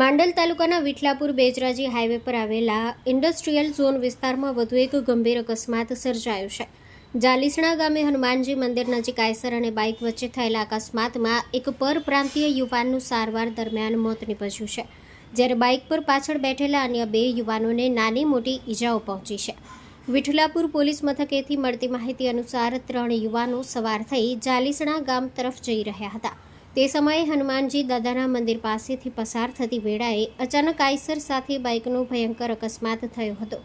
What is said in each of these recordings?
માંડલ તાલુકાના વિઠલાપુર બેજરાજી હાઈવે પર આવેલા ઇન્ડસ્ટ્રીયલ ઝોન વિસ્તારમાં વધુ એક ગંભીર અકસ્માત સર્જાયો છે. જાલીસણા ગામે હનુમાનજી મંદિર નજીક આયસર અને બાઇક વચ્ચે થયેલા અકસ્માતમાં એક પરપ્રાંતીય યુવાનનું સારવાર દરમિયાન મોત નીપજ્યું છે. જ્યારે બાઇક પર પાછળ બેઠેલા અન્ય બે યુવાનોને નાની મોટી ઈજાઓ પહોંચી છે. વિઠલાપુર પોલીસ મથકેથી મળતી માહિતી અનુસાર ત્રણ યુવાનો સવાર થઈ જાલીસણા ગામ તરફ જઈ રહ્યા હતા. તે સમયે હનુમાનજી દાદાના મંદિર પાસેથી પસાર થતી વેળાએ અચાનક આઈસર સાથે બાઇકનો ભયંકર અકસ્માત થયો હતો.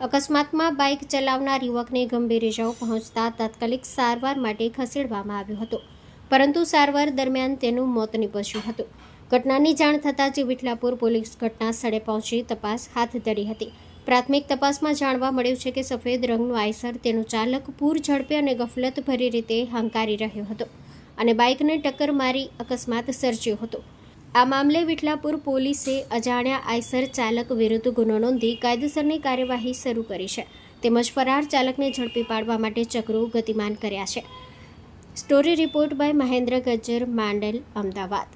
અકસ્માતમાં બાઇક ચલાવનાર યુવકને ગંભીર ઇજાઓ પહોંચતા તાત્કાલિક સારવાર માટે ખસેડવામાં આવ્યો હતો. પરંતુ સારવાર દરમિયાન તેનું મોત નીપજ્યું હતું. ઘટનાની જાણ થતાં જ વિઠલાપુર પોલીસ ઘટના સ્થળે પહોંચી તપાસ હાથ ધરી હતી. પ્રાથમિક તપાસમાં જાણવા મળ્યું છે કે સફેદ રંગનું આઈસર તેનો ચાલક પૂર ઝડપે અને ગફલતભરી રીતે હંકારી રહ્યો હતો. અને બાઇકને ટક્કર મારી અકસ્માત સર્જ્યો હતો. આ મામલે વિઠલાપુર પોલીસે અજાણ્યા આઈસર ચાલક વિરુદ્ધ ગુનો નોંધી કાયદેસરની કાર્યવાહી શરૂ કરી છે. તેમજ ફરાર ચાલકને ઝડપી પાડવા માટે ચક્રો ગતિમાન કર્યા છે. Story report by Mahendra Gajjar, Mandal, Ahmedabad.